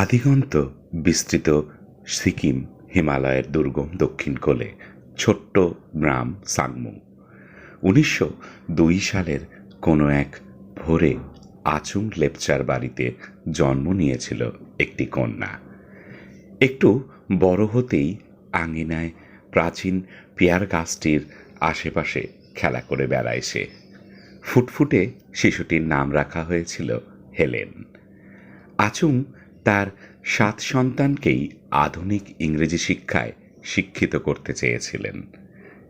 আদিগন্ত বিস্তৃত সিকিম হিমালয়ের দুর্গম দক্ষিণ কোলে, ছোট্ট গ্রাম সাংমু। উনিশশো দুই সালের কোনো এক ভোরে আচুং লেপচার বাড়িতে জন্ম নিয়েছিল একটি কন্যা। একটু বড় হতেই আঙিনায় প্রাচীন পেয়ার গাছটির আশেপাশে খেলা করে বেড়ায় সে। ফুটফুটে শিশুটির নাম রাখা হয়েছিল হেলেন। আচুং তার সাত সন্তানকেই আধুনিক ইংরেজি শিক্ষায় শিক্ষিত করতে চেয়েছিলেন।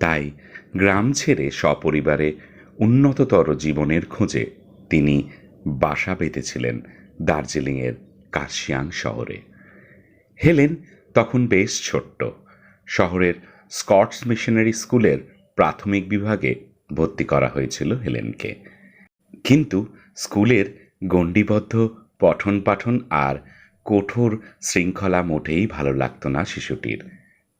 তাই গ্রাম ছেড়ে সপরিবারে উন্নততর জীবনের খোঁজে তিনি বাসা বেঁধেছিলেন দার্জিলিংয়ের কার্শিয়াং শহরে। হেলেন তখন বেশ ছোট্ট। শহরের স্কটস মিশনারি স্কুলের প্রাথমিক বিভাগে ভর্তি করা হয়েছিল হেলেনকে। কিন্তু স্কুলের গণ্ডিবদ্ধ পঠন পাঠন আর কঠোর শৃঙ্খলা মোটেই ভালো লাগতো না শিশুটির।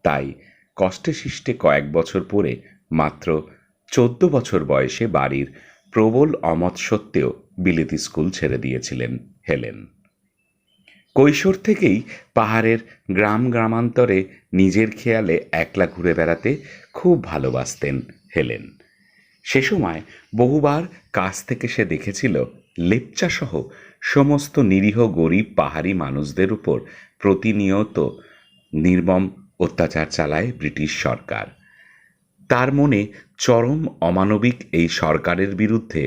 তাই কষ্টে শিষ্টে কয়েক বছর পরে মাত্র চোদ্দ বছর বয়সে বাড়ির প্রবল অমত সত্ত্বেও বিলেতি স্কুল ছেড়ে দিয়েছিলেন হেলেন। কৈশোর থেকেই পাহাড়ের গ্রাম গ্রামান্তরে নিজের খেয়ালে একলা ঘুরে বেড়াতে খুব ভালোবাসতেন হেলেন। সে সময় বহুবার কাছ থেকে সে দেখেছিল লেপচাসহ সমস্ত নিরীহ গরিব পাহাড়ি মানুষদের উপর প্রতিনিয়ত নির্মম অত্যাচার চালায় ব্রিটিশ সরকার। তার মনে চরম অমানবিক এই সরকারের বিরুদ্ধে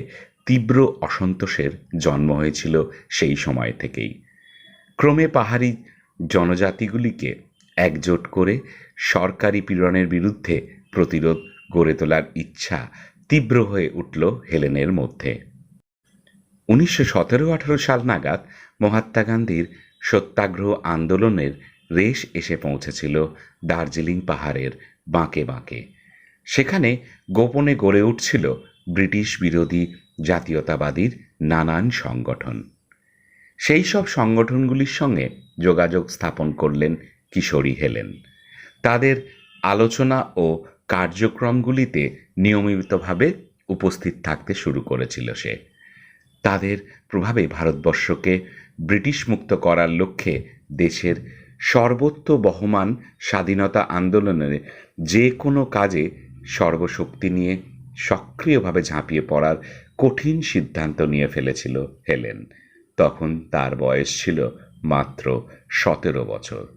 তীব্র অসন্তোষের জন্ম হয়েছিল সেই সময় থেকেই। ক্রমে পাহাড়ি জনজাতিগুলিকে একজোট করে সরকারি পীড়নের বিরুদ্ধে প্রতিরোধ গড়ে তোলার ইচ্ছা তীব্র হয়ে উঠল হেলেনের মধ্যে। উনিশশো সতেরো আঠারো সাল নাগাদ মহাত্মা গান্ধীর সত্যাগ্রহ আন্দোলনের রেশ এসে পৌঁছেছিল দার্জিলিং পাহাড়ের বাঁকে বাঁকে। সেখানে গোপনে গড়ে উঠছিল ব্রিটিশ বিরোধী জাতীয়তাবাদীর নানান সংগঠন। সেই সব সংগঠনগুলির সঙ্গে যোগাযোগ স্থাপন করলেন কিশোরী হেলেন। তাদের আলোচনা ও কার্যক্রমগুলিতে নিয়মিতভাবে উপস্থিত থাকতে শুরু করেছিল সে। তাদের প্রভাবে ভারতবর্ষকে ব্রিটিশ মুক্ত করার লক্ষ্যে দেশের সর্বত্র বহমান স্বাধীনতা আন্দোলনের যে কোনো কাজে সর্বশক্তি নিয়ে সক্রিয়ভাবে ঝাঁপিয়ে পড়ার কঠিন সিদ্ধান্ত নিয়ে ফেলেছিল হেলেন। তখন তার বয়স ছিল মাত্র সতেরো বছর।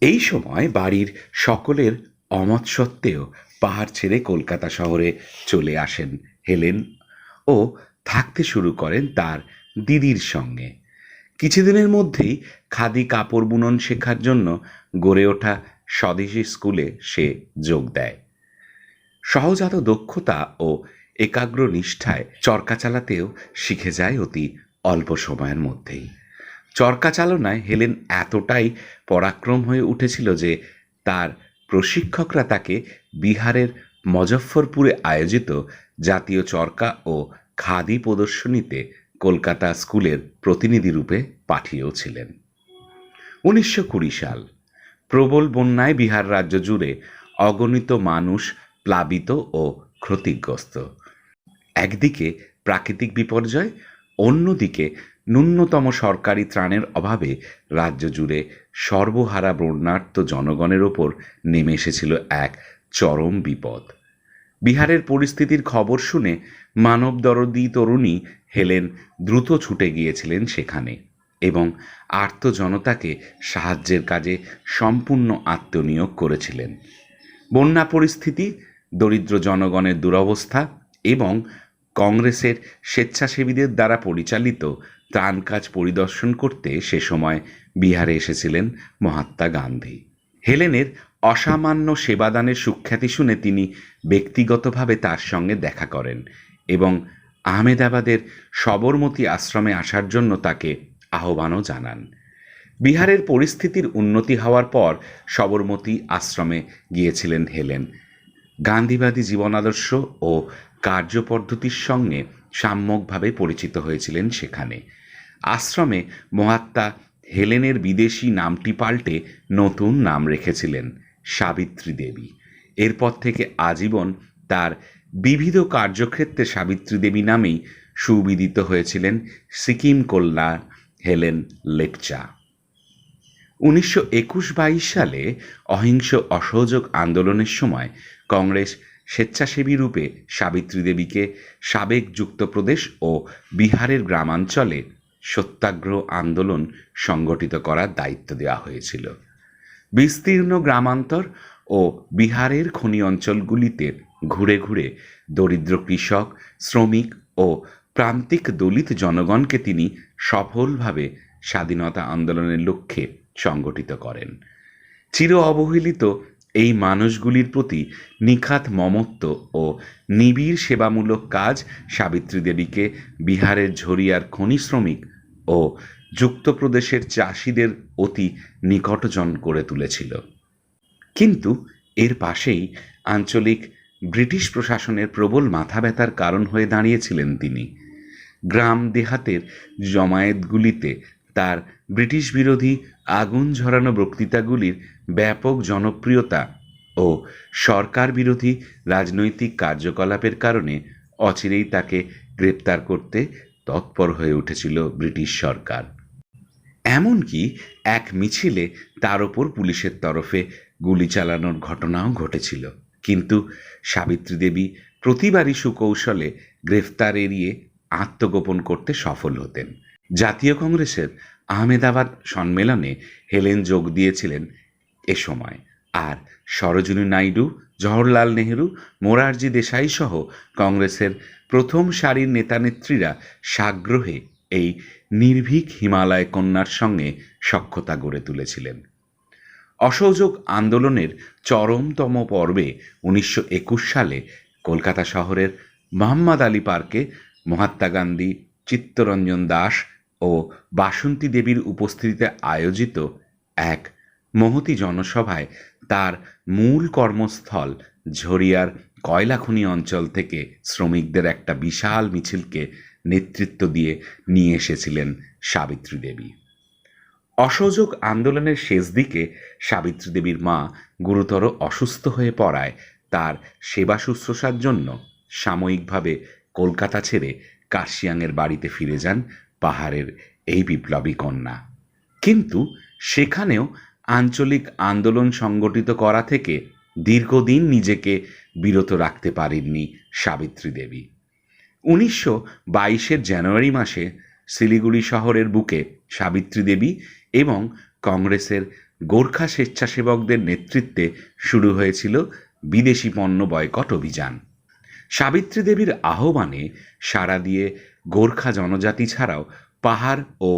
এই সময় বাড়ির সকলের অমত সত্ত্বেও পাহাড় ছেড়ে কলকাতা শহরে চলে আসেন হেলেন ও থাকতে শুরু করেন তার দিদির সঙ্গে। কিছুদিনের মধ্যেই খাদি কাপড় বুনন শেখার জন্য গড়ে ওঠা স্বদেশী স্কুলে সে যোগ দেয়। সহজাত দক্ষতা ও একাগ্র নিষ্ঠায় চরকা চালাতেও শিখে যায় অতি অল্প সময়ের মধ্যেই। চরকা চালনায় হেলেন এতটাই পরাক্রম হয়ে উঠেছিল যে তার প্রশিক্ষকরা তাকে বিহারের মজফ্ফরপুরে আয়োজিত জাতীয় চরকা ও খাদি প্রদর্শনীতে কলকাতা স্কুলের প্রতিনিধি রূপে পাঠিয়েও ছিলেন। উনিশশো কুড়ি সাল, প্রবল বন্যায় বিহার রাজ্য জুড়ে অগণিত মানুষ প্লাবিত ও ক্ষতিগ্রস্ত। একদিকে প্রাকৃতিক বিপর্যয়, অন্যদিকে ন্যূনতম সরকারি ত্রাণের অভাবে রাজ্য জুড়ে সর্বহারা বন্যার্ত জনগণের ওপর নেমে এসেছিল এক চরম বিপদ। বিহারের পরিস্থিতির খবর শুনে মানবদরদী তরুণী হেলেন দ্রুত ছুটে গিয়েছিলেন সেখানে এবং আর্ত জনতাকে সাহায্যের কাজে সম্পূর্ণ আত্মনিয়োগ করেছিলেন। বন্যা পরিস্থিতি, দরিদ্র জনগণের দুরবস্থা এবং কংগ্রেসের স্বেচ্ছাসেবীদের দ্বারা পরিচালিত ত্রাণ কাজ পরিদর্শন করতে সে সময় বিহারে এসেছিলেন মহাত্মা গান্ধী। হেলেনের অসামান্য সেবাদানের সুখ্যাতি শুনে তিনি ব্যক্তিগতভাবে তার সঙ্গে দেখা করেন এবং আহমেদাবাদের সবরমতী আশ্রমে আসার জন্য তাকে আহ্বানও জানান। বিহারের পরিস্থিতির উন্নতি হওয়ার পর সবরমতী আশ্রমে গিয়েছিলেন হেলেন। গান্ধীবাদী জীবনাদর্শ ও কার্যপদ্ধতির সঙ্গে সাম্যকভাবে পরিচিত হয়েছিলেন সেখানে। আশ্রমে মহাত্মা হেলেনের বিদেশি নামটি পাল্টে নতুন নাম রেখেছিলেন সাবিত্রী দেবী। এরপর থেকে আজীবন তার বিবিধ কার্যক্ষেত্রে সাবিত্রী দেবী নামেই সুবিদিত হয়েছিলেন সিকিম কল্যাণ হেলেন লেপচা। উনিশশো একুশ বাইশ সালে অহিংস অসহযোগ আন্দোলনের সময় কংগ্রেস স্বেচ্ছাসেবী রূপে সাবিত্রী দেবীকে সাবেক যুক্তপ্রদেশ ও বিহারের গ্রামাঞ্চলে সত্যাগ্রহ আন্দোলন সংগঠিত করার দায়িত্ব দেওয়া হয়েছিল। বিস্তীর্ণ গ্রামান্তর ও বিহারের খনি অঞ্চলগুলিতে ঘুরে ঘুরে দরিদ্র কৃষক, শ্রমিক ও প্রান্তিক দলিত জনগণকে তিনি সফলভাবে স্বাধীনতা আন্দোলনের লক্ষ্যে সংগঠিত করেন। চির অবহেলিত এই মানুষগুলির প্রতি নিখাত মমত্ব ও নিবিড় সেবামূলক কাজ সাবিত্রী দেবীকে বিহারের ঝরিয়ার খনি শ্রমিক ও যুক্তপ্রদেশের চাষিদের অতি নিকটজন করে তুলেছিল। কিন্তু এর পাশেই আঞ্চলিক ব্রিটিশ প্রশাসনের প্রবল মাথা ব্যথার কারণ হয়ে দাঁড়িয়েছিলেন তিনি। গ্রাম দেহাতের জমায়েতগুলিতে তার ব্রিটিশ বিরোধী আগুন ঝরানো বক্তৃতাগুলির ব্যাপক জনপ্রিয়তা ও সরকার বিরোধী রাজনৈতিক কার্যকলাপের কারণে অচিরেই তাকে গ্রেপ্তার করতে তৎপর হয়ে উঠেছিল ব্রিটিশ সরকার। এমনকি এক মিছিলে তার ওপর পুলিশের তরফে গুলি চালানোর ঘটনাও ঘটেছিল। কিন্তু সাবিত্রী দেবী প্রতিবারই সুকৌশলে গ্রেফতার এড়িয়ে আত্মগোপন করতে সফল হতেন। জাতীয় কংগ্রেসের আহমেদাবাদ সম্মেলনে হেলেন যোগ দিয়েছিলেন এ সময়। আর সরোজিনী নাইডু, জওহরলাল নেহেরু, মোরারজি দেশাই সহ কংগ্রেসের প্রথম সারির নেতানেত্রীরা সাগ্রহে এই নির্ভীক হিমালয় কন্যার সঙ্গে সখ্যতা গড়ে তুলেছিলেন। অসহযোগ আন্দোলনের চরমতম পর্বে উনিশশো একুশ সালে কলকাতা শহরের মোহাম্মদ আলী পার্কে মহাত্মা গান্ধী, চিত্তরঞ্জন দাস ও বাসন্তী দেবীর উপস্থিতিতে আয়োজিত এক মহতি জনসভায় তার মূল কর্মস্থল ঝরিয়ার কয়লাখনি অঞ্চল থেকে শ্রমিকদের একটা বিশাল মিছিলকে নেতৃত্ব দিয়ে নিয়ে এসেছিলেন সাবিত্রী দেবী। অসহযোগ আন্দোলনের শেষ দিকে সাবিত্রী দেবীর মা গুরুতর অসুস্থ হয়ে পড়ায়। তার সেবা শুশ্রূষার জন্য সাময়িকভাবে কলকাতা ছেড়ে কার্শিয়াংয়ের বাড়িতে ফিরে যান পাহাড়ের এই বিপ্লবী কন্যা। কিন্তু সেখানেও আঞ্চলিক আন্দোলন সংগঠিত করা থেকে দীর্ঘদিন নিজেকে বিরত রাখতে পারেননি সাবিত্রী দেবী। উনিশশো বাইশের জানুয়ারি মাসে শিলিগুড়ি শহরের বুকে সাবিত্রী দেবী এবং কংগ্রেসের গোর্খা স্বেচ্ছাসেবকদের নেতৃত্বে শুরু হয়েছিল বিদেশি পণ্য বয়কট অভিযান। সাবিত্রী দেবীর আহ্বানে সাড়া দিয়ে গোর্খা জনজাতি ছাড়াও পাহাড় ও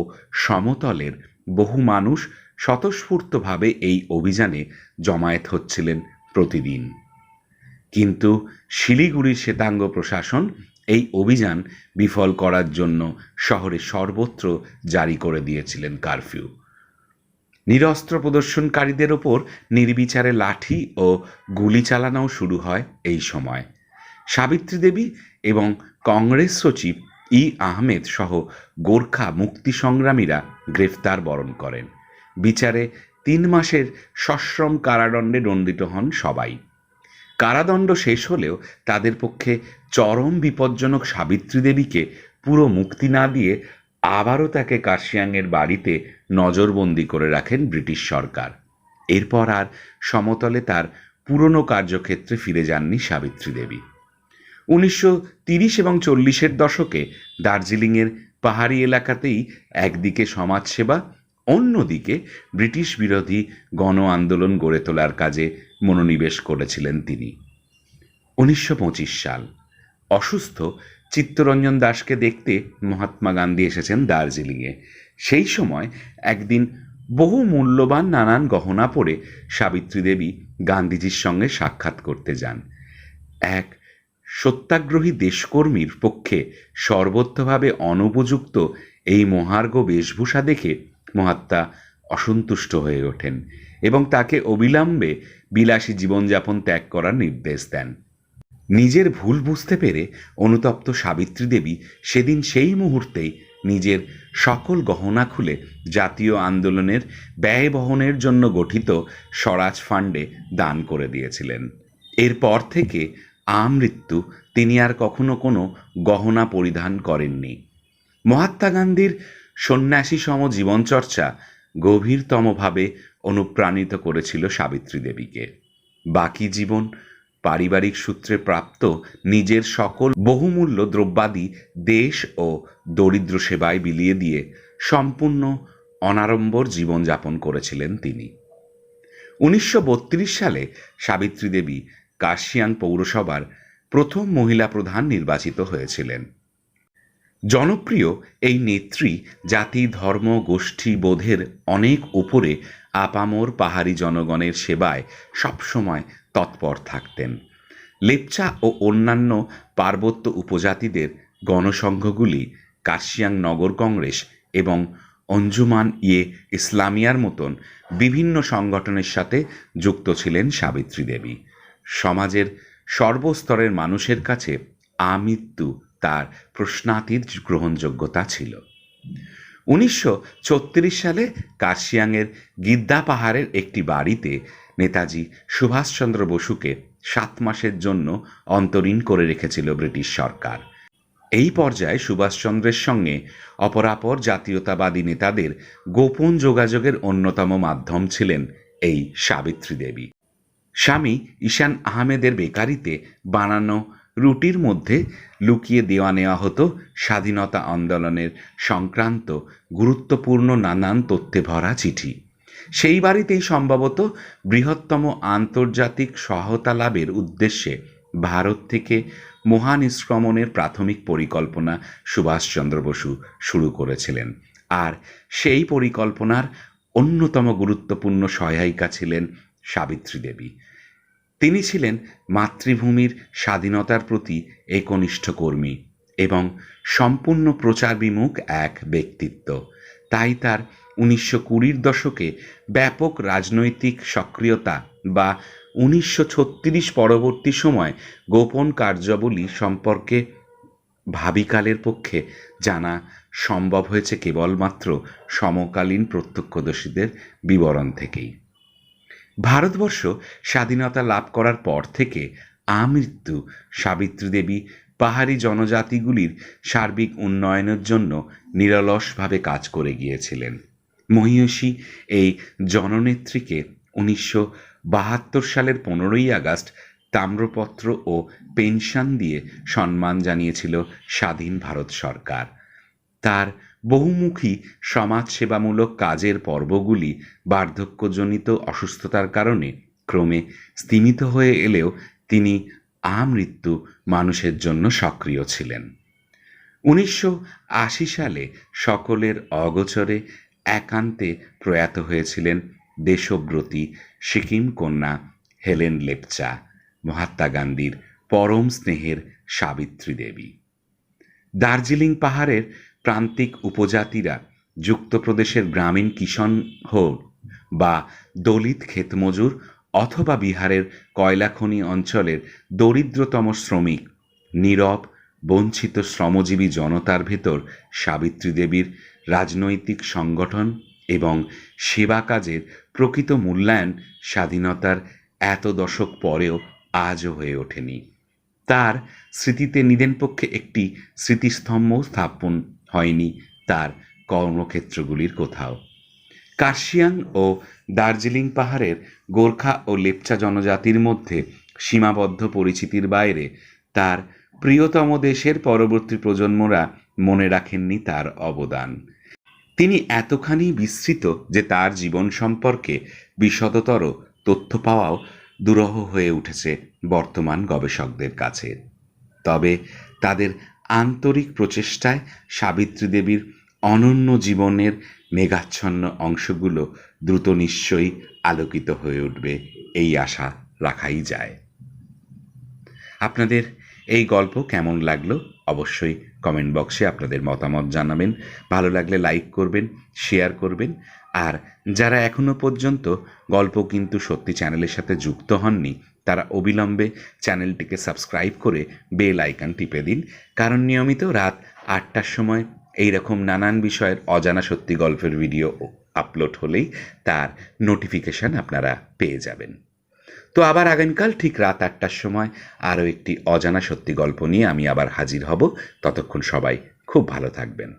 সমতলের বহু মানুষ স্বতঃস্ফূর্তভাবে এই অভিযানে জমায়েত হচ্ছিলেন প্রতিদিন। কিন্তু শিলিগুড়ির শ্বেতাঙ্গ প্রশাসন এই অভিযান বিফল করার জন্য শহরে সর্বত্র জারি করে দিয়েছিলেন কারফিউ। নিরস্ত্র প্রদর্শনকারীদের ওপর নির্বিচারে লাঠি ও গুলি চালানোও শুরু হয় এই সময়। সাবিত্রী দেবী এবং কংগ্রেস সচিব ই আহমেদ সহ গোর্খা মুক্তি সংগ্রামীরা গ্রেফতার বরণ করেন। বিচারে তিন মাসের সশ্রম কারাদণ্ডে দণ্ডিত হন সবাই। কারাদণ্ড শেষ হলেও তাদের পক্ষে চরম বিপজ্জনক সাবিত্রী দেবীকে পুরো মুক্তি না দিয়ে আবারও তাকে কার্শিয়াংয়ের বাড়িতে নজরবন্দি করে রাখেন ব্রিটিশ সরকার। এরপর আর সমতলে তার পুরনো কার্যক্ষেত্রে ফিরে যাননি সাবিত্রী দেবী। উনিশশো তিরিশ এবং চল্লিশের দশকে দার্জিলিংয়ের পাহাড়ি এলাকাতেই একদিকে সমাজসেবা অন্যদিকে ব্রিটিশ বিরোধী গণ আন্দোলন গড়ে তোলার কাজে মনোনিবেশ করেছিলেন তিনি। উনিশশো পঁচিশ সাল, অসুস্থ চিত্তরঞ্জন দাসকে দেখতে মহাত্মা গান্ধী এসেছেন দার্জিলিংয়ে। সেই সময় একদিন বহু মূল্যবান নানান গহনা পরে সাবিত্রী দেবী গান্ধীজির সঙ্গে সাক্ষাৎ করতে যান। এক সত্যাগ্রহী দেশকর্মীর পক্ষে সর্বত্রভাবে অনুপযুক্ত এই মহার্ঘ বেশভূষা দেখে মহাত্মা অসন্তুষ্ট হয়ে ওঠেন এবং তাকে অবিলম্বে বিলাসী জীবনযাপন ত্যাগ করার নির্দেশ দেন। নিজের ভুল বুঝতে পেরে অনুতপ্ত সাবিত্রী দেবী সেদিন সেই মুহূর্তেই নিজের সকল গহনা খুলে জাতীয় আন্দোলনের ব্যয় বহনের জন্য গঠিত স্বরাজ ফান্ডে দান করে দিয়েছিলেন। এরপর থেকে আমৃত্যু তিনি আর কখনো কোনো গহনা পরিধান করেননি। মহাত্মা গান্ধীর সন্ন্যাসী সম জীবনচর্চা গভীরতমভাবে অনুপ্রাণিত করেছিল সাবিত্রী দেবীকে। বাকি জীবন পারিবারিক সূত্রে প্রাপ্ত নিজের সকল বহুমূল্য দ্রব্যাদি দেশ ও দরিদ্র সেবায় বিলিয়ে দিয়ে সম্পূর্ণ অনাড়ম্বর জীবনযাপন করেছিলেন তিনি। উনিশশো বত্রিশ সালে সাবিত্রী দেবী কাশিয়াং পৌরসভার প্রথম মহিলা প্রধান নির্বাচিত হয়েছিলেন। জনপ্রিয় এই নেত্রী জাতি, ধর্ম, গোষ্ঠী, বোধের অনেক উপরে আপামর পাহাড়ি জনগণের সেবায় সবসময় তৎপর থাকতেন। লেপচা ও অন্যান্য পার্বত্য উপজাতিদের গণসংঘগুলি কাশিয়াং নগর কংগ্রেস এবং অঞ্জুমান ইয়ে ইসলামিয়ার মতন বিভিন্ন সংগঠনের সাথে যুক্ত ছিলেন সাবিত্রী দেবী। সমাজের সর্বস্তরের মানুষের কাছে আমৃত্যু তার প্রশ্নাতীত গ্রহণযোগ্যতা ছিল। উনিশশো ছত্রিশ সালে কার্শিয়াংয়ের গিদ্দা পাহাড়ের একটি বাড়িতে নেতাজি সুভাষচন্দ্র বসুকে সাত মাসের জন্য অন্তরীণ করে রেখেছিল ব্রিটিশ সরকার। এই পর্যায়ে সুভাষচন্দ্রের সঙ্গে অপরাপর জাতীয়তাবাদী নেতাদের গোপন যোগাযোগের অন্যতম মাধ্যম ছিলেন এই সাবিত্রী দেবী। স্বামী ঈশান আহমেদের বেকারিতে বানানো রুটির মধ্যে লুকিয়ে দেওয়া নেওয়া হতো স্বাধীনতা আন্দোলনের সংক্রান্ত গুরুত্বপূর্ণ নানান তথ্যে ভরা চিঠি। সেই বাড়িতেই সম্ভবত বৃহত্তম আন্তর্জাতিক সহায়তা লাভের উদ্দেশ্যে ভারত থেকে মহানিষ্ক্রমণের প্রাথমিক পরিকল্পনা সুভাষচন্দ্র বসু শুরু করেছিলেন। আর সেই পরিকল্পনার অন্যতম গুরুত্বপূর্ণ সহায়িকা ছিলেন সাবিত্রী দেবী। তিনি ছিলেন মাতৃভূমির স্বাধীনতার প্রতি একনিষ্ঠ কর্মী এবং সম্পূর্ণ প্রচার বিমুখ এক ব্যক্তিত্ব। তাই তার উনিশশো কুড়ির দশকে ব্যাপক রাজনৈতিক সক্রিয়তা বা উনিশশো ছত্রিশ পরবর্তী সময় গোপন কার্যাবলী সম্পর্কে ভাবিকালের পক্ষে জানা সম্ভব হয়েছে কেবলমাত্র সমকালীন প্রত্যক্ষদর্শীদের বিবরণ থেকেই। ভারতবর্ষ স্বাধীনতা লাভ করার পর থেকে আমৃত্যু, সাবিত্রী দেবী, পাহাড়ি জনজাতিগুলির সার্বিক উন্নয়নের জন্য নিরলসভাবে কাজ করে গিয়েছিলেন। মহিষী এই জননেত্রীকে উনিশশো বাহাত্তর সালের পনেরোই আগস্ট তাম্রপত্র ও পেনশন দিয়ে সম্মান জানিয়েছিল স্বাধীন ভারত সরকার। তার বহুমুখী সমাজসেবামূলক কাজের পর্বগুলি বার্ধক্যজনিত অসুস্থতার কারণে ক্রমে স্তিমিত হয়ে এলেও তিনি আমৃত্যু মানুষের জন্য সক্রিয় ছিলেন। উনিশশো আশি সালে সকলের অগোচরে একান্তে প্রয়াত হয়েছিলেন দেশব্রতী সিকিম কন্যা হেলেন লেপচা, মহাত্মা গান্ধীর পরম স্নেহের সাবিত্রী দেবী। দার্জিলিং পাহাড়ের প্রান্তিক উপজাতিরা যুক্তপ্রদেশের গ্রামীণ কিষণ হোক বা দলিত ক্ষেতমজুর অথবা বিহারের কয়লাখনি অঞ্চলের দরিদ্রতম শ্রমিক, নীরব, বঞ্চিত শ্রমজীবী জনতার ভেতর সাবিত্রী দেবীর রাজনৈতিক সংগঠন এবং সেবা কাজের প্রকৃত মূল্যায়ন স্বাধীনতার এত দশক পরেও আজও হয়ে ওঠেনি। তার স্মৃতিতে নিদেন পক্ষে একটি স্মৃতিস্তম্ভ স্থাপন হয়নি তার কর্মক্ষেত্রগুলির কোথাও। কার্শিয়াং ও দার্জিলিং পাহাড়ের গোর্খা ও লেপচা জনজাতির মধ্যে সীমাবদ্ধ পরিচিতির বাইরে তার প্রিয়তম দেশের পরবর্তী প্রজন্মরা মনে রাখেননি তার অবদান। তিনি এতখানি বিস্তৃত যে তার জীবন সম্পর্কে বিশদতর তথ্য পাওয়াও দুরহ হয়ে উঠেছে বর্তমান গবেষকদের কাছে। তবে তাদের আন্তরিক প্রচেষ্টায় সাবিত্রী দেবীর অনন্য জীবনের মেঘাচ্ছন্ন অংশগুলো দ্রুত নিশ্চয়ই আলোকিত হয়ে উঠবে, এই আশা রাখাই যায়। আপনাদের এই গল্প কেমন লাগল অবশ্যই কমেন্ট বক্সে আপনাদের মতামত জানাবেন। ভালো লাগলে লাইক করবেন, শেয়ার করবেন। আর যারা এখনও পর্যন্ত গল্প কিন্তু সত্যি চ্যানেলের সাথে যুক্ত হননি তারা অবিলম্বে চ্যানেলটিকে সাবস্ক্রাইব করে বেল আইকন টিপে দিন। কারণ নিয়মিত রাত আটটার সময় এই রকম নানান বিষয়ের অজানা সত্যি গল্পের ভিডিও আপলোড হলেই তার নোটিফিকেশান আপনারা পেয়ে যাবেন। তো আবার আগামীকাল ঠিক রাত আটটার সময় আরও একটি অজানা সত্যি গল্প নিয়ে আমি আবার হাজির হব। ততক্ষণ সবাই খুব ভালো থাকবেন।